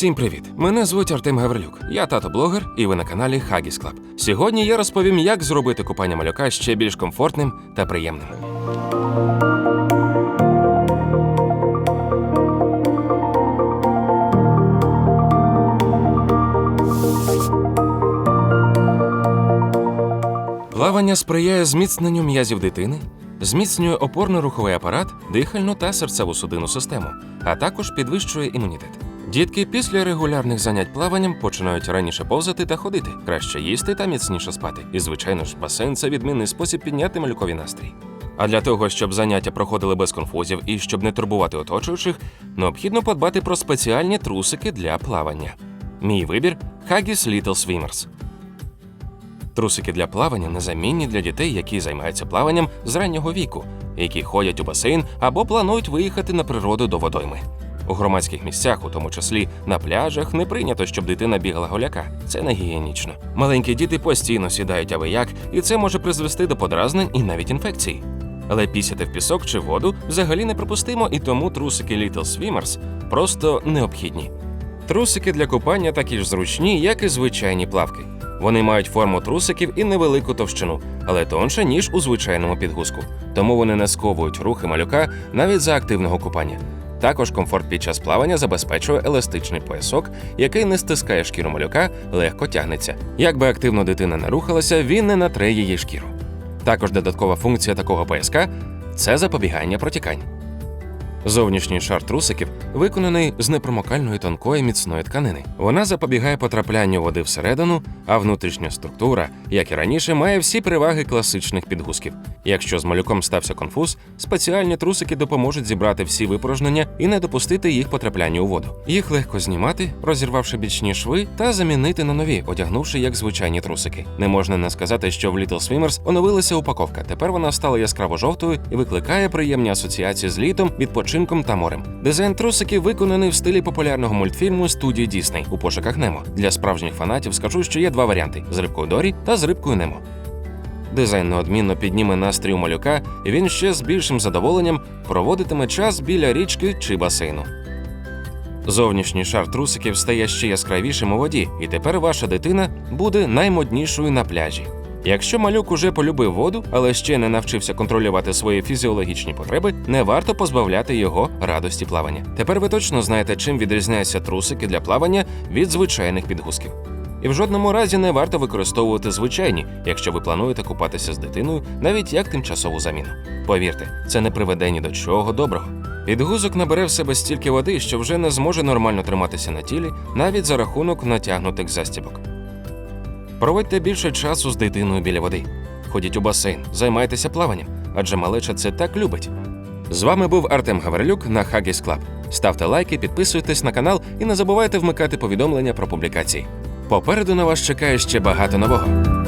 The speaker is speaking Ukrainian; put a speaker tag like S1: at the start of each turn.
S1: Усім привіт! Мене звуть Артем Гаврилюк. Я тато-блогер, і ви на каналі Хагіс Клаб. Сьогодні я розповім, як зробити купання малюка ще більш комфортним та приємним. Плавання сприяє зміцненню м'язів дитини, зміцнює опорно-руховий апарат, дихальну та серцеву судинну систему, а також підвищує імунітет. Дітки після регулярних занять плаванням починають раніше повзати та ходити, краще їсти та міцніше спати. І, звичайно ж, басейн це відмінний спосіб підняти малюкові настрій. А для того, щоб заняття проходили без конфузів і щоб не турбувати оточуючих, необхідно подбати про спеціальні трусики для плавання. Мій вибір Haggis Little Swimmers. Трусики для плавання незамінні для дітей, які займаються плаванням з раннього віку, які ходять у басейн або планують виїхати на природу до водойми. У громадських місцях, у тому числі на пляжах, не прийнято, щоб дитина бігала голяка. Це не гігієнічно. Маленькі діти постійно сідають аби як, і це може призвести до подразнень і навіть інфекцій. Але пісяти в пісок чи воду взагалі неприпустимо, і тому трусики Little Swimmers просто необхідні. Трусики для купання такі ж зручні, як і звичайні плавки. Вони мають форму трусиків і невелику товщину, але тонше, ніж у звичайному підгузку. Тому вони не сковують рухи малюка навіть за активного купання. Також комфорт під час плавання забезпечує еластичний поясок, який не стискає шкіру малюка, легко тягнеться. Якби активно дитина не рухалася, він не натре її шкіру. Також додаткова функція такого пояска це запобігання протікань. Зовнішній шар трусиків виконаний з непромокальної тонкої міцної тканини. Вона запобігає потраплянню води всередину, а внутрішня структура, як і раніше, має всі переваги класичних підгузків. Якщо з малюком стався конфуз, спеціальні трусики допоможуть зібрати всі випорожнення і не допустити їх потрапляння у воду. Їх легко знімати, розірвавши бічні шви, та замінити на нові, одягнувши як звичайні трусики. Не можна не сказати, що в Little Swimmers оновилася упаковка. Тепер вона стала яскраво жовтою і викликає приємні асоціації з літом, відпочинком та морем. Дизайн трусиків виконаний в стилі популярного мультфільму студії Дісней у пошуках Немо. Для справжніх фанатів скажу, що є два варіанти: з рибкою Дорі та з рибкою Немо. Дизайн неодмінно підніме настрій у малюка, і він ще з більшим задоволенням проводитиме час біля річки чи басейну. Зовнішній шар трусиків стає ще яскравішим у воді, і тепер ваша дитина буде наймоднішою на пляжі. Якщо малюк уже полюбив воду, але ще не навчився контролювати свої фізіологічні потреби, не варто позбавляти його радості плавання. Тепер ви точно знаєте, чим відрізняються трусики для плавання від звичайних підгузків. І в жодному разі не варто використовувати звичайні, якщо ви плануєте купатися з дитиною, навіть як тимчасову заміну. Повірте, це не приведе ні до чого доброго. Підгузок набере в себе стільки води, що вже не зможе нормально триматися на тілі, навіть за рахунок натягнутих застібок. Проводьте більше часу з дитиною біля води. Ходіть у басейн, займайтеся плаванням, адже малеча це так любить. З вами був Артем Гаврилюк на Хагіс Club. Ставте лайки, підписуйтесь на канал і не забувайте вмикати повідомлення про публікації. Попереду на вас чекає ще багато нового.